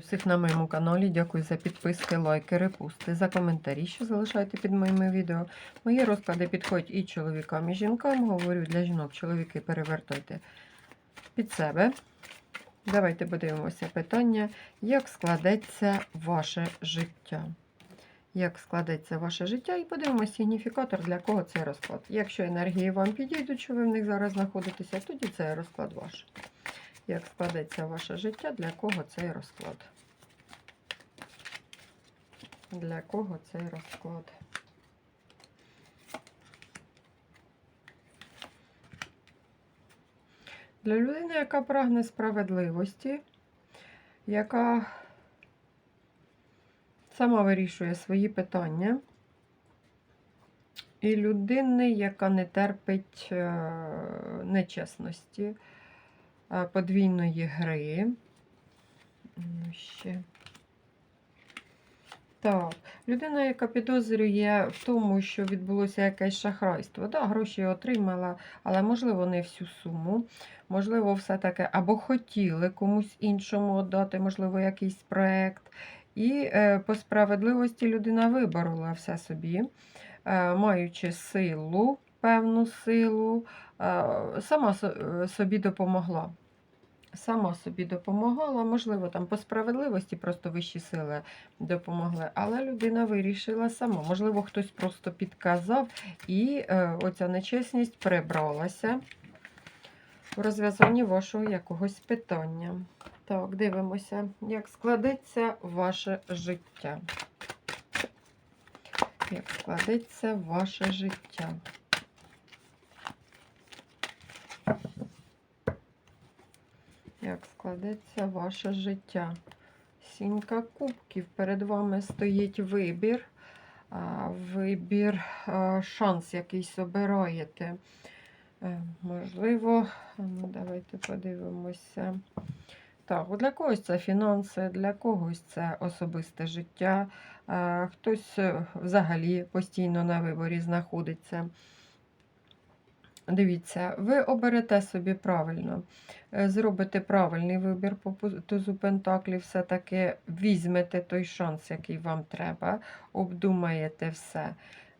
Всіх на моєму каналі. Дякую за підписки, лайки, репости, за коментарі, що залишаєте під моїми відео. Мої розклади підходять і чоловікам, і жінкам. Говорю для жінок, чоловіки перевертайте під себе. Давайте подивимося питання, як складеться ваше життя. Як складеться ваше життя, і подивимося сигніфікатор, для кого цей розклад. Якщо енергії вам підійдуть, що ви в них зараз знаходитеся, тоді це розклад ваш. Як складеться ваше життя, для кого цей розклад? Для кого цей розклад? Для людини, яка прагне справедливості, яка сама вирішує свої питання, і людини, яка не терпить е, нечесності, подвійної гри. Ще. Так, людина, яка підозрює в тому, що відбулося якесь шахрайство. Да, гроші отримала, але можливо не всю суму. Можливо, все-таки або хотіли комусь іншому віддати, можливо, якийсь проєкт. І е, по справедливості людина виборола все собі, е, маючи силу, певну силу, е, сама е, собі допомогла. Сама собі допомагала, можливо, там по справедливості просто вищі сили допомогли, але людина вирішила сама. Можливо, хтось просто підказав, і е, оця нечесність прибралася в розв'язанні вашого якогось питання. Так, дивимося, як складеться ваше життя. Як складеться ваше життя. Як складеться ваше життя? Сімка кубків. Перед вами стоїть вибір. Вибір, шанс якийсь обираєте. Е, Можливо, давайте подивимося. Так, для когось це фінанси, для когось це особисте життя. Хтось е, взагалі постійно на виборі знаходиться. Дивіться, ви оберете собі правильно, е, зробите правильний вибір по тузу Пентаклів, все-таки візьмете той шанс, який вам треба, обдумаєте все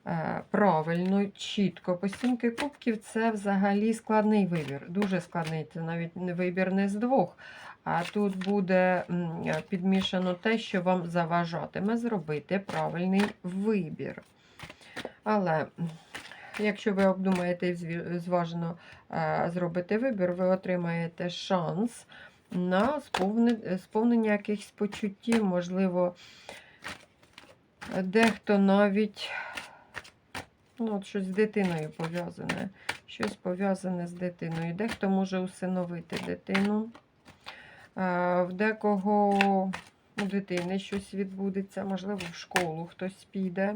е, правильно, чітко. По стінки кубків це взагалі складний вибір, дуже складний. Це навіть вибір не з двох. А тут буде підмішано те, що вам заважатиме зробити правильний вибір. Але якщо ви обдумаєте і зважено е, зробите вибір, ви отримаєте шанс на сповнення якихось почуттів, можливо, дехто навіть ну, от щось з дитиною пов'язане. Щось пов'язане з дитиною. Дехто може усиновити дитину. Е, В декого у дитини щось відбудеться, можливо, в школу хтось піде.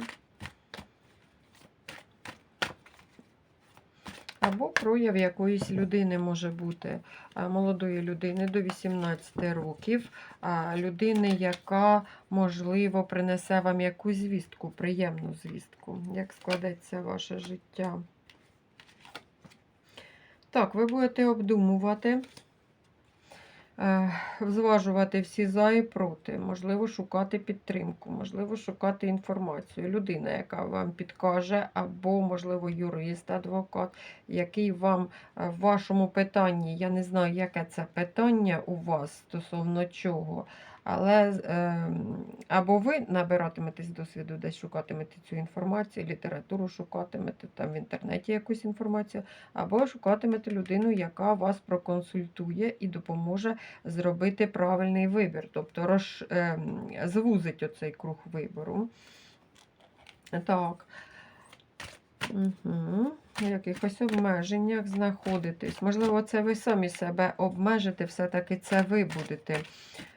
Або прояв якоїсь людини може бути молодої людини до 18 років, людини, яка, можливо, принесе вам якусь звістку, приємну звістку, як складеться ваше життя. Так, ви будете обдумувати, е, зважувати всі за і проти, можливо, шукати підтримку, можливо, шукати інформацію. Людина, яка вам підкаже, або, можливо, юрист, адвокат, який вам е, в вашому питанні, я не знаю, яке це питання у вас стосовно чого, але е, або ви набиратиметесь досвіду, десь шукатимете цю інформацію, літературу шукатимете, там в інтернеті якусь інформацію, або шукатимете людину, яка вас проконсультує і допоможе зробити правильний вибір, тобто роз, е, звузить оцей круг вибору. Так. Угу. В якихось обмеженнях знаходитесь. Можливо, це ви самі себе обмежите, все-таки це ви будете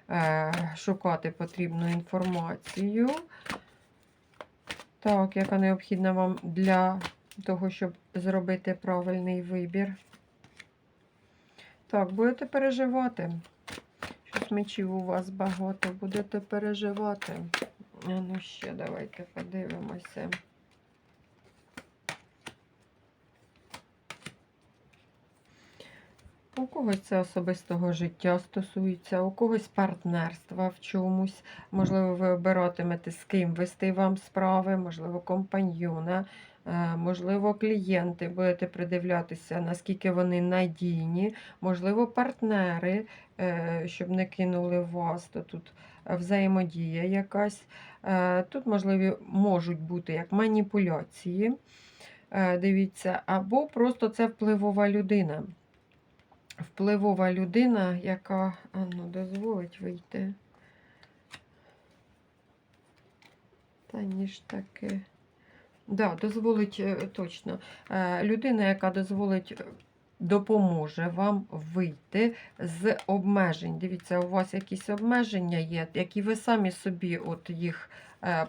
е, шукати потрібну інформацію. Так, яка необхідна вам для того, щоб зробити правильний вибір. Так, будете переживати. Щось мечів у вас багато, будете переживати. А ну ще давайте подивимося. У когось це особистого життя стосується, у когось партнерства в чомусь. Можливо, ви обиратимете, з ким вести вам справи, можливо, компаньйона, е, можливо, клієнти будете придивлятися, наскільки вони надійні, можливо, партнери, е, щоб не кинули вас, то тут взаємодія якась. Е, Тут можливі можуть бути як маніпуляції. Е, Дивіться, або просто це впливова людина. Впливова людина, яка ну, дозволить вийти. Та ніж таки. Да, дозволить е, точно. Е, Людина, яка дозволить, е, допоможе вам вийти з обмежень. Дивіться, у вас якісь обмеження є, які ви самі собі от їх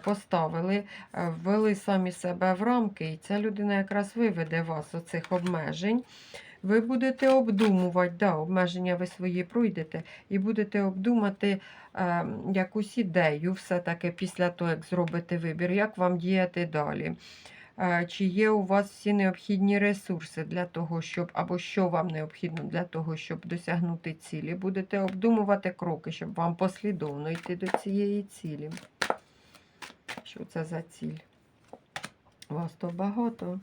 поставили, ввели самі себе в рамки, і ця людина якраз виведе вас з оцих обмежень. Ви будете обдумувати, да, обмеження ви свої пройдете, і будете обдумати е, якусь ідею, все-таки після того, як зробите вибір, як вам діяти далі. Е, Чи є у вас всі необхідні ресурси для того, щоб, або що вам необхідно для того, щоб досягнути цілі. Будете обдумувати кроки, щоб вам послідовно йти до цієї цілі. Що це за ціль? У Вас то багато.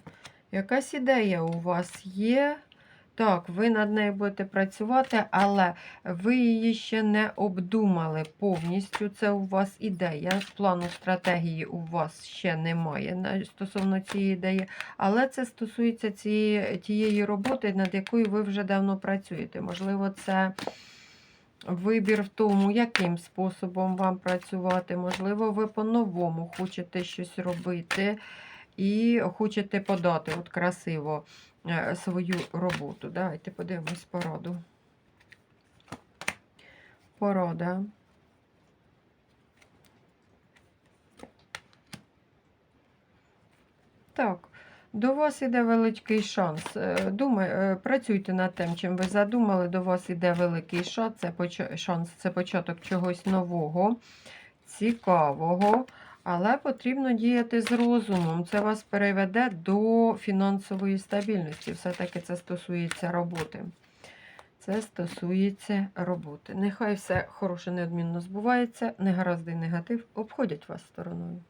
Якась ідея у вас є. Так, ви над нею будете працювати, але ви її ще не обдумали повністю. Це у вас ідея. Плану стратегії у вас ще немає стосовно цієї ідеї, але це стосується цієї, тієї роботи, над якою ви вже давно працюєте. Можливо, це вибір в тому, яким способом вам працювати. Можливо, ви по-новому хочете щось робити і хочете подати от красиво е, свою роботу. Давайте подивимось пораду. Порада. Так, до вас іде великий шанс. Е, Думай, е, працюйте над тим, чим ви задумали. До вас іде великий шанс. Це шанс, це початок чогось нового, цікавого. Але потрібно діяти з розумом. Це вас переведе до фінансової стабільності. Все-таки це стосується роботи. Це стосується роботи. Нехай все хороше неодмінно збувається, негаразди негатив обходять вас стороною.